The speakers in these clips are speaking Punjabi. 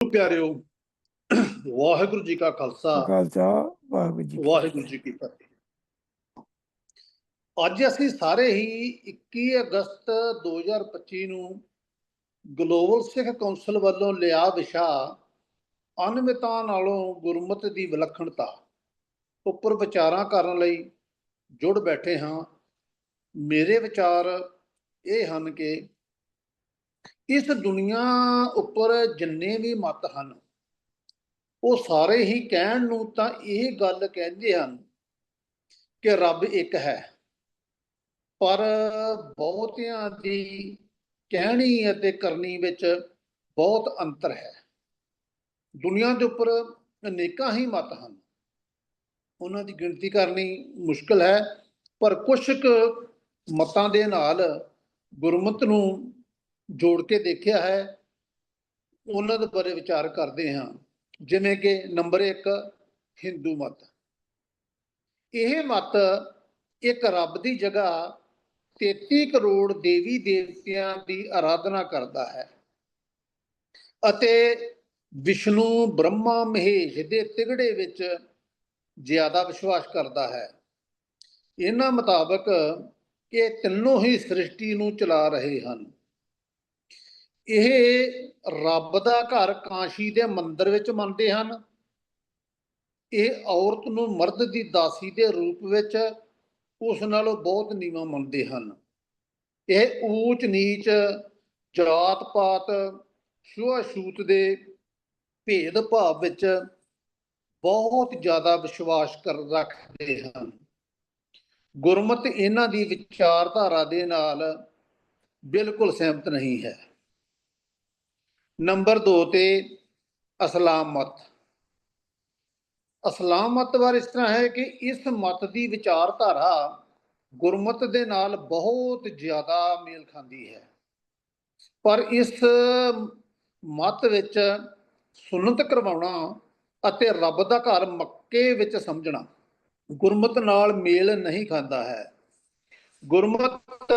ਪਿਆਰਿਓ ਵਾਹਿਗੁਰੂ ਜੀ ਕਾ ਖਾਲਸਾ। ਖਾਲਸਾ ਵਾਹਿਗੁਰੂ ਜੀ ਵਾਹਿਗੁਰੂ ਜੀ ਕੀ ਫਤਿਹ। ਅੱਜ ਅਸੀਂ ਸਾਰੇ ਹੀ 21 ਅਗਸਤ 2025 ਨੂੰ ਗਲੋਬਲ ਸਿੱਖ ਕੌਂਸਲ ਵੱਲੋਂ ਲਿਆ ਵਿਸ਼ਾ ਅਨਮਿਤਾਂ ਨਾਲੋਂ ਗੁਰਮਤਿ ਦੀ ਵਿਲੱਖਣਤਾ ਉੱਪਰ ਵਿਚਾਰਾਂ ਕਰਨ ਲਈ ਜੁੜ ਬੈਠੇ ਹਾਂ। ਮੇਰੇ ਵਿਚਾਰ ਇਹ ਹਨ ਕਿ ਇਸ ਦੁਨੀਆ ਉੱਪਰ ਜਿੰਨੇ ਵੀ ਮਤ ਹਨ, ਉਹ ਸਾਰੇ ਹੀ ਕਹਿਣ ਨੂੰ ਤਾਂ ਇਹ ਗੱਲ ਕਹਿੰਦੇ ਹਨ ਕਿ ਰੱਬ ਇੱਕ ਹੈ। ਪਰ ਬਹੁਤਿਆਂ ਦੀ ਕਹਿਣੀ ਅਤੇ ਕਰਨੀ ਵਿੱਚ ਬਹੁਤ ਅੰਤਰ ਹੈ। ਦੁਨੀਆ ਦੇ ਉੱਪਰ ਅਨੇਕਾਂ ਹੀ ਮਤ ਹਨ। ਉਹਨਾਂ ਦੀ ਗਿਣਤੀ ਕਰਨੀ ਮੁਸ਼ਕਲ ਹੈ, ਪਰ ਕੁਝ ਕੁ ਮਤਾਂ ਦੇ ਨਾਲ ਗੁਰਮਤ ਨੂੰ ਜੋੜ ਕੇ ਦੇਖਿਆ ਹੈ, ਉਹਨਾਂ ਦੇ ਬਾਰੇ ਵਿਚਾਰ ਕਰਦੇ ਹਾਂ। ਜਿਵੇਂ ਕਿ ਨੰਬਰ 1 ਹਿੰਦੂ ਮਤ। ਇਹ ਮਤ ਇੱਕ ਰੱਬ ਦੀ ਜਗ੍ਹਾ 33 ਕਰੋੜ ਦੇਵੀ ਦੇਵਤਿਆਂ ਦੀ ਆਰਾਧਨਾ ਕਰਦਾ ਹੈ ਅਤੇ ਵਿਸ਼ਨੂੰ ਬ੍ਰਹਮਾ ਮਹੇਸ਼ ਦੇ ਤਿਗੜੇ ਵਿੱਚ ਜ਼ਿਆਦਾ ਵਿਸ਼ਵਾਸ ਕਰਦਾ ਹੈ। ਇਹਨਾਂ ਮੁਤਾਬਕ ਇਹ ਤਿੰਨੋਂ ਹੀ ਸ੍ਰਿਸ਼ਟੀ ਨੂੰ ਚਲਾ ਰਹੇ ਹਨ। ਇਹ ਰੱਬ ਦਾ ਘਰ ਕਾਂਸ਼ੀ ਦੇ ਮੰਦਿਰ ਵਿੱਚ ਮੰਨਦੇ ਹਨ। ਇਹ ਔਰਤ ਨੂੰ ਮਰਦ ਦੀ ਦਾਸੀ ਦੇ ਰੂਪ ਵਿੱਚ ਉਸ ਨਾਲੋਂ ਬਹੁਤ ਨੀਵਾਂ ਮੰਨਦੇ ਹਨ। ਇਹ ਊਚ ਨੀਚ ਜਾਤ ਪਾਤ, ਛੂਆ ਛੂਤ ਦੇ ਭੇਦ ਭਾਵ ਵਿੱਚ ਬਹੁਤ ਜ਼ਿਆਦਾ ਵਿਸ਼ਵਾਸ ਕਰ ਰੱਖਦੇ ਹਨ। ਗੁਰਮਤ ਇਹਨਾਂ ਦੀ ਵਿਚਾਰਧਾਰਾ ਦੇ ਨਾਲ ਬਿਲਕੁਲ ਸਹਿਮਤ ਨਹੀਂ ਹੈ। ਨੰਬਰ 2 ਤੇ ਅਸਲਾਮ ਮਤ ਅਸਲਾਮ ਮਤ ਬਾਰੇ ਇਸ ਤਰ੍ਹਾਂ ਹੈ ਕਿ ਇਸ ਮਤ ਦੀ ਵਿਚਾਰਧਾਰਾ ਗੁਰਮਤ ਦੇ ਨਾਲ ਬਹੁਤ ਜ਼ਿਆਦਾ ਮੇਲ ਖਾਂਦੀ ਹੈ। ਪਰ ਇਸ ਮਤ ਵਿੱਚ ਸੁਨਨਤ ਕਰਵਾਉਣਾ ਅਤੇ ਰੱਬ ਦਾ ਘਰ ਮੱਕੇ ਵਿੱਚ ਸਮਝਣਾ ਗੁਰਮਤ ਨਾਲ ਮੇਲ ਨਹੀਂ ਖਾਂਦਾ ਹੈ। ਗੁਰਮਤ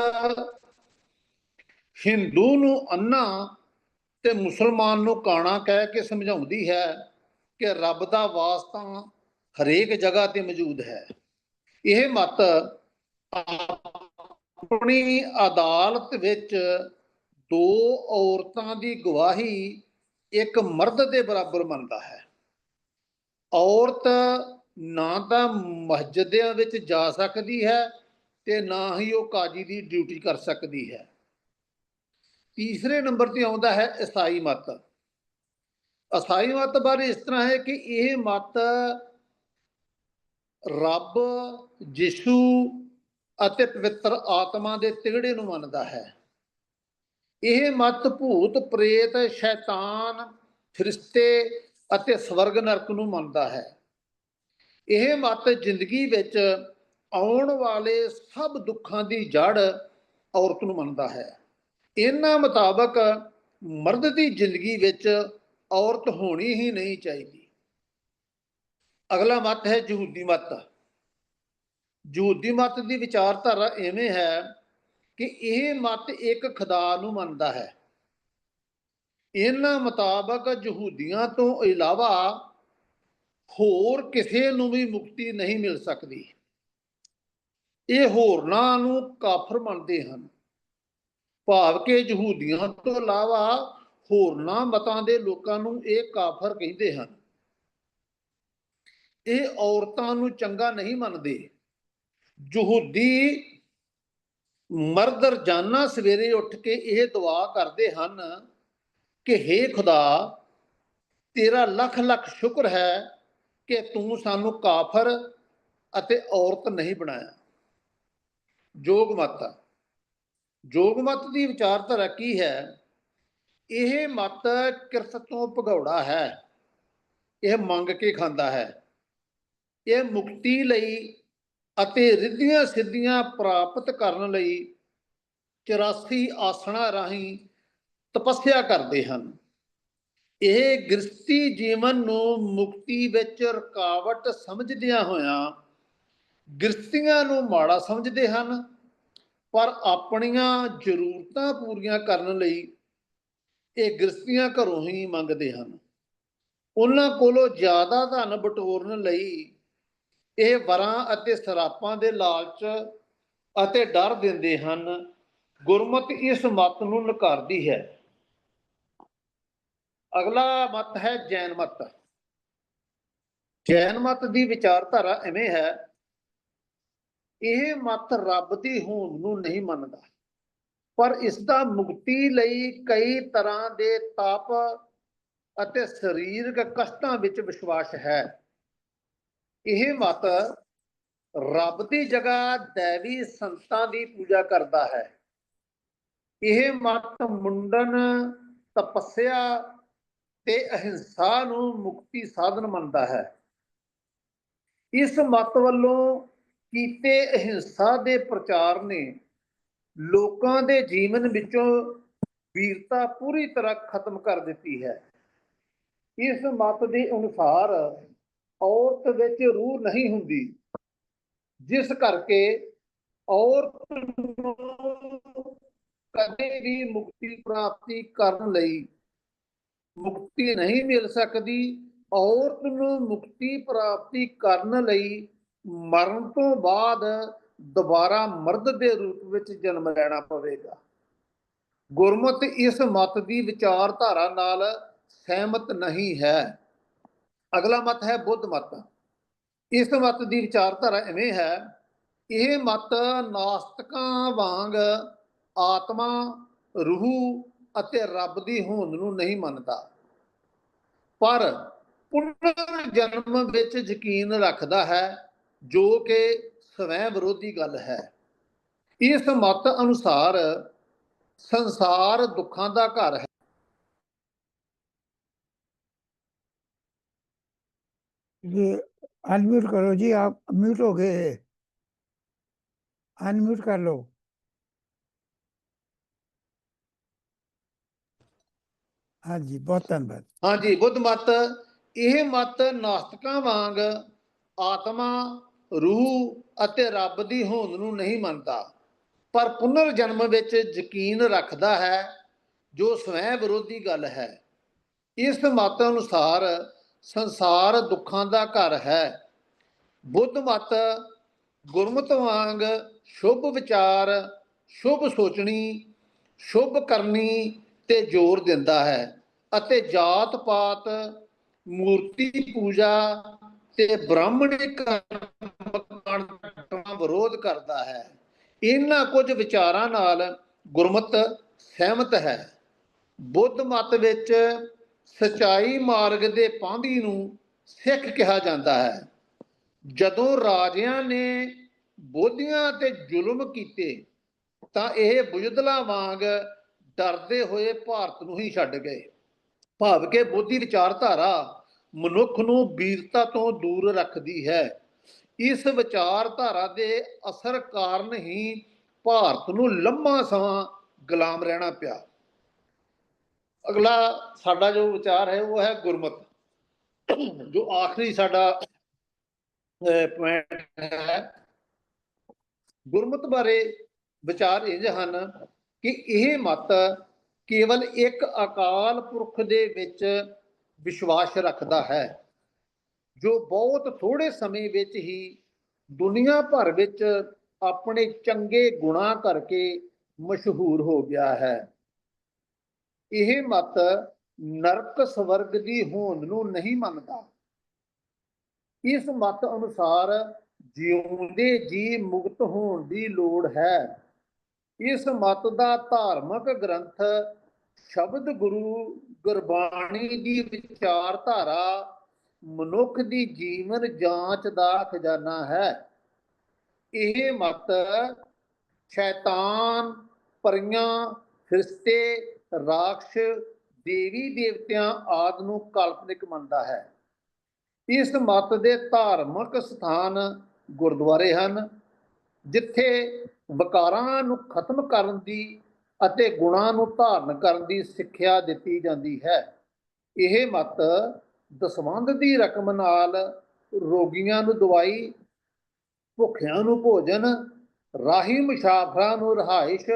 ਹਿੰਦੂ ਨੂੰ ਅੰਨਾ ਤੇ ਮੁਸਲਮਾਨ ਨੂੰ ਕਾਣਾ ਕਹਿ ਕੇ ਸਮਝਾਉਂਦੀ ਹੈ ਕਿ ਰੱਬ ਦਾ ਵਾਸਤਾ ਹਰੇਕ ਜਗ੍ਹਾ ਤੇ ਮੌਜੂਦ ਹੈ। ਇਹ ਮਤ ਆਪਣੀ ਅਦਾਲਤ ਵਿੱਚ ਦੋ ਔਰਤਾਂ ਦੀ ਗਵਾਹੀ ਇੱਕ ਮਰਦ ਦੇ ਬਰਾਬਰ ਮੰਨਦਾ ਹੈ। ਔਰਤ ਨਾ ਤਾਂ ਮਸਜਿਦਾਂ ਵਿੱਚ ਜਾ ਸਕਦੀ ਹੈ ਤੇ ਨਾ ਹੀ ਉਹ ਕਾਜੀ ਦੀ ਡਿਊਟੀ ਕਰ ਸਕਦੀ ਹੈ। ਤੀਸਰੇ ਨੰਬਰ ਤੇ ਆਉਂਦਾ ਹੈ ਈਸਾਈ ਮਤ। ਈਸਾਈ ਮਤ ਬਾਰੇ ਇਸ ਤਰ੍ਹਾਂ ਹੈ ਕਿ ਇਹ ਮਤ ਰੱਬ ਯਿਸੂ ਅਤੇ ਪਵਿੱਤਰ ਆਤਮਾ ਦੇ ਤਿਗੜੇ ਨੂੰ ਮੰਨਦਾ ਹੈ। ਇਹ ਮਤ ਭੂਤ, ਪ੍ਰੇਤ, ਸ਼ੈਤਾਨ, ਫਰਿਸ਼ਤੇ ਅਤੇ ਸਵਰਗ ਨਰਕ ਨੂੰ ਮੰਨਦਾ ਹੈ। ਇਹ ਮਤ ਜ਼ਿੰਦਗੀ ਵਿੱਚ ਆਉਣ ਵਾਲੇ ਸਭ ਦੁੱਖਾਂ ਦੀ ਜੜ ਔਰਤ ਨੂੰ ਮੰਨਦਾ ਹੈ। ਇਹਨਾਂ ਮੁਤਾਬਕ ਮਰਦ ਦੀ ਜ਼ਿੰਦਗੀ ਵਿੱਚ ਔਰਤ ਹੋਣੀ ਹੀ ਨਹੀਂ ਚਾਹੀਦੀ। ਅਗਲਾ ਮਤ ਹੈ ਯਹੂਦੀ ਮਤ। ਯਹੂਦੀ ਮਤ ਦੀ ਵਿਚਾਰਧਾਰਾ ਐਵੇਂ ਹੈ ਕਿ ਇਹ ਮਤ ਇੱਕ ਖੁਦਾ ਨੂੰ ਮੰਨਦਾ ਹੈ। ਇਹਨਾਂ ਮੁਤਾਬਕ ਯਹੂਦੀਆਂ ਤੋਂ ਇਲਾਵਾ ਹੋਰ ਕਿਸੇ ਨੂੰ ਵੀ ਮੁਕਤੀ ਨਹੀਂ ਮਿਲ ਸਕਦੀ। ਇਹ ਹੋਰਨਾਂ ਨੂੰ ਕਾਫਰ ਮੰਨਦੇ ਹਨ। ਭਾਵ ਕਿ ਯਹੂਦੀਆਂ ਤੋਂ ਇਲਾਵਾ ਹੋਰਨਾਂ ਮਤਾਂ ਦੇ ਲੋਕਾਂ ਨੂੰ ਇਹ ਕਾਫਰ ਕਹਿੰਦੇ ਹਨ। ਇਹ ਔਰਤਾਂ ਨੂੰ ਚੰਗਾ ਨਹੀਂ ਮੰਨਦੇ। ਯਹੂਦੀ ਮਰਦ ਰਜਾਨਾ ਸਵੇਰੇ ਉੱਠ ਕੇ ਇਹ ਦੁਆ ਕਰਦੇ ਹਨ ਕਿ हे ਖੁਦਾ, ਤੇਰਾ ਲੱਖ ਲੱਖ ਸ਼ੁਕਰ ਹੈ ਕਿ ਤੂੰ ਸਾਨੂੰ ਕਾਫਰ ਅਤੇ ਔਰਤ ਨਹੀਂ ਬਣਾਇਆ। ਜੋਗ ਮਾਤਾ ਜੋਗ ਮਤ ਦੀ ਵਿਚਾਰਧਾਰਾ ਕੀ ਹੈ? ਇਹ ਮਤ ਕਿਰਤ ਤੋਂ ਭਗੌੜਾ ਹੈ। ਇਹ ਮੰਗ ਕੇ ਖਾਂਦਾ ਹੈ। ਇਹ ਮੁਕਤੀ ਲਈ ਅਤੇ ਰਿੱਧੀਆਂ ਸਿੱਧੀਆਂ ਪ੍ਰਾਪਤ ਕਰਨ ਲਈ 84 ਆਸਣਾ ਰਾਹੀਂ ਤਪੱਸਿਆ ਕਰਦੇ ਹਨ। ਇਹ ਗ੍ਰਸਤੀ ਜੀਵਨ ਨੂੰ ਮੁਕਤੀ ਵਿੱਚ ਰੁਕਾਵਟ ਸਮਝਦਿਆਂ ਹੋਇਆਂ ਗ੍ਰਸਤੀਆਂ ਨੂੰ ਮਾੜਾ ਸਮਝਦੇ ਹਨ ਪਰ ਆਪਣੀਆਂ ਜ਼ਰੂਰਤਾਂ ਪੂਰੀਆਂ ਕਰਨ ਲਈ ਇਹ ਗ੍ਰਸਤੀਆਂ ਘਰੋਂ ਹੀ ਮੰਗਦੇ ਹਨ। ਉਹਨਾਂ ਕੋਲੋਂ ਜ਼ਿਆਦਾ ਧਨ ਬਟੋਰਨ ਲਈ ਇਹ ਵਰਾਂ ਅਤੇ ਸਰਾਪਾਂ ਦੇ ਲਾਲਚ ਅਤੇ ਡਰ ਦਿੰਦੇ ਹਨ। ਗੁਰਮਤ ਇਸ ਮਤ ਨੂੰ ਨਕਾਰਦੀ ਹੈ। ਅਗਲਾ ਮਤ ਹੈ ਜੈਨ ਮਤ। ਜੈਨ ਮਤ ਦੀ ਵਿਚਾਰਧਾਰਾ ਐਵੇਂ ਹੈ ਇਹ ਮਤ ਰੱਬ ਦੀ ਹੋਂਦ ਨੂੰ ਨਹੀਂ ਮੰਨਦਾ। ਪਰ ਇਸ ਦਾ ਮੁਕਤੀ ਲਈ ਕਈ ਤਰ੍ਹਾਂ ਦੇ ਤਪ ਅਤੇ ਸਰੀਰਕ ਕਸ਼ਟਾਂ ਵਿੱਚ ਵਿਸ਼ਵਾਸ ਹੈ। ਇਹ ਮਤ ਰੱਬ ਦੀ ਜਗ੍ਹਾ ਦੇਵੀ ਸੰਤਾਂ ਦੀ ਪੂਜਾ ਕਰਦਾ ਹੈ। ਇਹ ਮਤ ਮੁੰਡਨ ਤਪੱਸਿਆ ਤੇ ਅਹਿੰਸਾ ਨੂੰ ਮੁਕਤੀ ਸਾਧਨ ਮੰਨਦਾ ਹੈ। ਇਸ ਮਤ ਵੱਲੋਂ ਕੀਤੇ ਅਹਿੰਸਾ ਦੇ ਪ੍ਰਚਾਰ ਨੇ, ਲੋਕਾਂ ਦੇ ਜੀਵਨ ਵਿੱਚੋਂ ਵੀਰਤਾ ਪੂਰੀ ਤਰ੍ਹਾਂ ਖਤਮ ਕਰ ਦਿੱਤੀ ਹੈ। ਇਸ ਮਤ ਦੇ ਅਨੁਸਾਰ ਔਰਤ ਵਿੱਚ ਰੂਹ ਨਹੀਂ ਹੁੰਦੀ, ਜਿਸ ਕਰਕੇ ਔਰਤ ਨੂੰ ਕਦੇ ਵੀ ਮੁਕਤੀ ਪ੍ਰਾਪਤੀ ਕਰਨ ਲਈ ਮੁਕਤੀ ਨਹੀਂ ਮਿਲ ਸਕਦੀ। ਔਰਤ ਨੂੰ ਮੁਕਤੀ ਪ੍ਰਾਪਤੀ ਕਰਨ ਲਈ ਮਰਨ ਤੋਂ ਬਾਅਦ ਦੁਬਾਰਾ ਮਰਦ ਦੇ ਰੂਪ ਵਿੱਚ ਜਨਮ ਲੈਣਾ ਪਵੇਗਾ। ਗੁਰਮਤ ਇਸ ਮਤ ਦੀ ਵਿਚਾਰਧਾਰਾ ਨਾਲ ਸਹਿਮਤ ਨਹੀਂ ਹੈ। ਅਗਲਾ ਮਤ ਹੈ ਬੁੱਧ ਮਤ। ਇਸ ਮਤ ਦੀ ਵਿਚਾਰਧਾਰਾ ਐਵੇਂ ਹੈ, ਇਹ ਮਤ ਨਾਸਤਕਾਂ ਵਾਂਗ ਆਤਮਾ, ਰੂਹ ਅਤੇ ਰੱਬ ਦੀ ਹੋਂਦ ਨੂੰ ਨਹੀਂ ਮੰਨਦਾ। ਪਰ ਪੁਨਰ ਜਨਮ ਵਿੱਚ ਯਕੀਨ ਰੱਖਦਾ ਹੈ ਜੋ ਕਿ ਸਵੈ ਵਿਰੋਧੀ ਗੱਲ ਹੈ ਇਸ ਮਤ ਅਨੁਸਾਰ ਸੰਸਾਰ ਦੁੱਖਾਂ ਦਾ ਘਰ ਹੈ ये अनम्यूट करो जी आप म्यूट हो गए अनम्यूट कर लो हाँ जी बहुत धन्यवाद ਹਾਂਜੀ ਬੁੱਧ ਮਤ ਇਹ ਮਤ ਨਾਸਤਕਾਂ ਵਾਂਗ ਆਤਮਾ ਰੂਹ ਅਤੇ ਰੱਬ ਦੀ ਹੋਂਦ ਨੂੰ ਨਹੀਂ ਮੰਨਦਾ, ਪਰ ਪੁਨਰ ਜਨਮ ਵਿੱਚ ਯਕੀਨ ਰੱਖਦਾ ਹੈ, ਜੋ ਸਵੈ ਵਿਰੋਧੀ ਗੱਲ ਹੈ। ਇਸ ਮਤ ਅਨੁਸਾਰ ਸੰਸਾਰ ਦੁੱਖਾਂ ਦਾ ਘਰ ਹੈ। ਬੁੱਧ ਮਤ, ਗੁਰਮਤ ਵਾਂਗ ਸ਼ੁਭ ਵਿਚਾਰ, ਸ਼ੁਭ ਸੋਚਣੀ, ਸ਼ੁਭ ਕਰਨੀ ਤੇ ਜ਼ੋਰ ਦਿੰਦਾ ਹੈ ਅਤੇ ਜਾਤ ਪਾਤ ਮੂਰਤੀ ਪੂਜਾ ਤੇ ਬ੍ਰਾਹਮਣੀ ਕਰਮ ਦਾ ਵਿਰੋਧ ਕਰਦਾ ਹੈ। ਇਹਨਾਂ ਕੁਝ ਵਿਚਾਰਾਂ ਨਾਲ ਗੁਰਮਤ ਸਹਿਮਤ ਹੈ। ਬੁੱਧ ਮਤ ਵਿੱਚ ਸਚਾਈ ਮਾਰਗ ਦੇ ਪਾਂਧੀ ਨੂੰ ਸਿੱਖ ਕਿਹਾ ਜਾਂਦਾ ਹੈ। ਜਦੋਂ ਰਾਜਿਆਂ ਨੇ ਬੋਧੀਆਂ ਤੇ ਜ਼ੁਲਮ ਕੀਤੇ, ਤਾਂ ਇਹ ਬੁਜਦਲਾ ਵਾਂਗ ਡਰਦੇ ਹੋਏ ਭਾਰਤ ਨੂੰ ਹੀ ਛੱਡ ਗਏ। ਭਾਵ ਕਿ ਬੋਧੀ ਵਿਚਾਰਧਾਰਾ ਮਨੁੱਖ ਨੂੰ ਵੀਰਤਾ ਤੋਂ ਦੂਰ ਰੱਖਦੀ ਹੈ। ਇਸ ਵਿਚਾਰਧਾਰਾ ਦੇ ਅਸਰ ਕਾਰਨ ਹੀ ਭਾਰਤ ਨੂੰ ਲੰਮਾ ਸਮਾਂ ਗੁਲਾਮ ਰਹਿਣਾ ਪਿਆ। ਅਗਲਾ ਸਾਡਾ ਜੋ ਵਿਚਾਰ ਹੈ, ਉਹ ਹੈ ਗੁਰਮਤ। ਜੋ ਆਖਰੀ ਸਾਡਾ ਪੁਆਇੰਟ ਹੈ, ਗੁਰਮਤ ਬਾਰੇ ਵਿਚਾਰ ਇੰਜ ਹਨ ਕਿ ਇਹ ਮਤ ਕੇਵਲ ਇੱਕ ਅਕਾਲ ਪੁਰਖ ਦੇ ਵਿੱਚ ਵਿਸ਼ਵਾਸ ਰੱਖਦਾ ਹੈ, ਜੋ ਬਹੁਤ ਥੋੜੇ ਸਮੇਂ ਵਿੱਚ ਹੀ ਦੁਨੀਆ ਭਰ ਵਿੱਚ ਆਪਣੇ ਚੰਗੇ ਗੁਣਾਂ ਕਰਕੇ ਮਸ਼ਹੂਰ ਹੋ ਗਿਆ ਹੈ। ਇਹ ਮਤ ਨਰਕ ਸਵਰਗ ਦੀ ਹੋਂਦ ਨੂੰ ਨਹੀਂ ਮੰਨਦਾ। ਇਸ ਮਤ ਅਨੁਸਾਰ ਜਿਉਂਦੇ ਜੀ ਮੁਕਤ ਹੋਣ ਦੀ ਲੋੜ ਹੈ। ਇਸ ਮਤ ਦਾ ਧਾਰਮਿਕ ਗ੍ਰੰਥ ਸ਼ਬਦ ਗੁਰੂ ਗੁਰਬਾਣੀ ਦੀ ਵਿਚਾਰਧਾਰਾ ਮਨੁੱਖ ਦੀ ਜੀਵਨ ਜਾਂਚ ਦਾ ਖਜ਼ਾਨਾ ਹੈ। ਇਹ ਮਤ ਸ਼ੈਤਾਨ, ਪਰੀਆਂ, ਫਰਿਸ਼ਤੇ, ਰਾਖਸ਼, ਦੇਵੀ ਦੇਵਤਿਆਂ ਆਦਿ ਨੂੰ ਕਾਲਪਨਿਕ ਮੰਨਦਾ ਹੈ। ਇਸ ਮਤ ਦੇ ਧਾਰਮਿਕ ਸਥਾਨ ਗੁਰਦੁਆਰੇ ਹਨ, ਜਿੱਥੇ ਵਿਕਾਰਾਂ ਨੂੰ ਖਤਮ ਕਰਨ ਦੀ ਅਤੇ ਗੁਣਾਂ ਨੂੰ ਧਾਰਨ ਕਰਨ ਦੀ ਸਿੱਖਿਆ ਦਿੱਤੀ ਜਾਂਦੀ ਹੈ। ਇਹ ਮਤ ਦਸਵੰਧ ਦੀ ਰਕਮ ਨਾਲ ਰੋਗੀਆਂ ਨੂੰ ਦਵਾਈ, ਭੁੱਖਿਆਂ ਨੂੰ ਭੋਜਨ, ਰਾਹੀ ਮੁਸਾਫਰਾਂ ਨੂੰ ਰਹਾਇਸ਼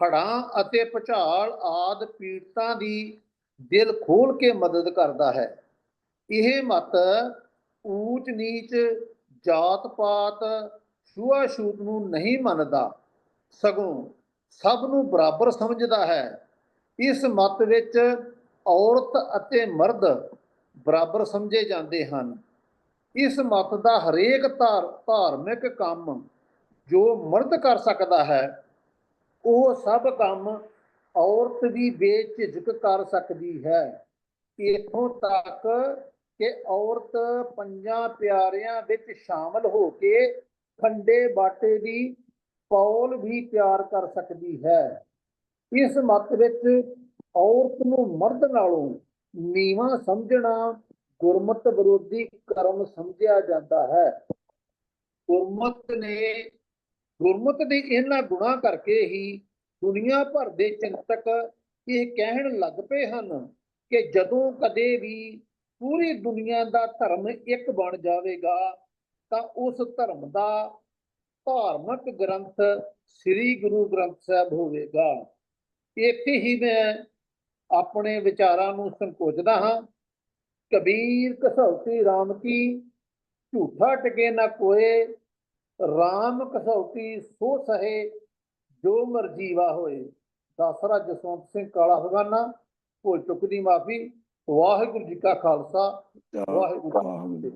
ਹੜਾਂ ਅਤੇ ਭੁਚਾਲ ਆਦ ਪੀੜਤਾਂ ਦੀ ਦਿਲ ਖੋਲ ਕੇ ਮਦਦ ਕਰਦਾ ਹੈ। ਇਹ ਮਤ ਊਚ ਨੀਚ ਜਾਤ ਪਾਤ ਛੂਆ ਛੂਤ ਨੂੰ ਨਹੀਂ ਮੰਨਦਾ। ਸਗੋਂ ਸਭ ਨੂੰ ਬਰਾਬਰ ਸਮਝਦਾ ਹੈ। ਇਸ ਮਤ ਵਿੱਚ ਔਰਤ ਅਤੇ ਮਰਦ ਬਰਾਬਰ ਸਮਝੇ ਜਾਂਦੇ ਹਨ। ਇਸ ਮਤ ਦਾ ਹਰੇਕ ਧਾਰ, ਧਾਰਮਿਕ ਕੰਮ ਜੋ ਮਰਦ ਕਰ ਸਕਦਾ ਹੈ, ਉਹ ਸਭ ਕੰਮ ਔਰਤ ਵੀ ਬੇਝਿਜਕ ਕਰ ਸਕਦੀ ਹੈ। ਇਥੋਂ ਤੱਕ ਕਿ ਔਰਤ ਪੰਜਾਂ ਪਿਆਰਿਆਂ ਵਿੱਚ ਸ਼ਾਮਲ ਹੋ ਕੇ ਖੰਡੇ ਬਾਟੇ ਦੀ ਪੌਲ ਵੀ ਪਿਆਰ ਕਰ ਸਕਦੀ ਹੈ? ਇਸ ਮਤ ਵਿੱਚ ਔਰਤ ਨੂੰ ਮਰਦ ਨਾਲੋਂ ਨੀਵਾਂ ਸਮਝਣਾ ਗੁਰਮਤ ਵਿਰੋਧੀ ਕਰਮ ਸਮਝਿਆ ਜਾਂਦਾ ਹੈ। ਗੁਰਮਤ ਨੇ, ਗੁਰਮਤ ਦੇ ਇਹਨਾਂ ਗੁਣਾਂ ਕਰਕੇ ਹੀ ਦੁਨੀਆ ਭਰ ਦੇ ਚਿੰਤਕ ਇਹ ਕਹਿਣ ਲੱਗ ਪਏ ਹਨ ਕਿ ਜਦੋਂ ਕਦੇ ਵੀ ਪੂਰੀ ਦੁਨੀਆ ਦਾ ਧਰਮ ਇੱਕ ਬਣ ਜਾਵੇਗਾ ਤਾਂ ਉਸ ਧਰਮ ਦਾ ਧਾਰਮਿਕ ਗ੍ਰੰਥ ਸ੍ਰੀ ਗੁਰੂ ਗ੍ਰੰਥ ਸਾਹਿਬ ਹੋਵੇਗਾ ਇੱਥੇ ਹੀ ਮੈਂ ਆਪਣੇ ਵਿਚਾਰਾਂ ਨੂੰ ਸੰਕੋਚਦਾ ਹਾਂ। ਕਬੀਰ ਕਸੌਤੀ RAM ਕੀ ਝੂਠਾ ਟਕੇ ਨਾ ਕੋਏ RAM ਕਸੌਤੀ ਸੋ ਸਹੇ ਜੋ ਮਰਜੀਵਾ ਹੋਏ। ਦਾਸਰਾ ਜਸਵੰਤ ਸਿੰਘ ਕਾਲਾ ਫਗਾਨਾ ਭੁੱਲ ਚੁੱਕ ਦੀ ਮਾਫੀ ਵਾਹਿਗੁਰੂ ਜੀ ਕਾ ਖਾਲਸਾ ਵਾਹਿਗੁਰੂ ਜੀ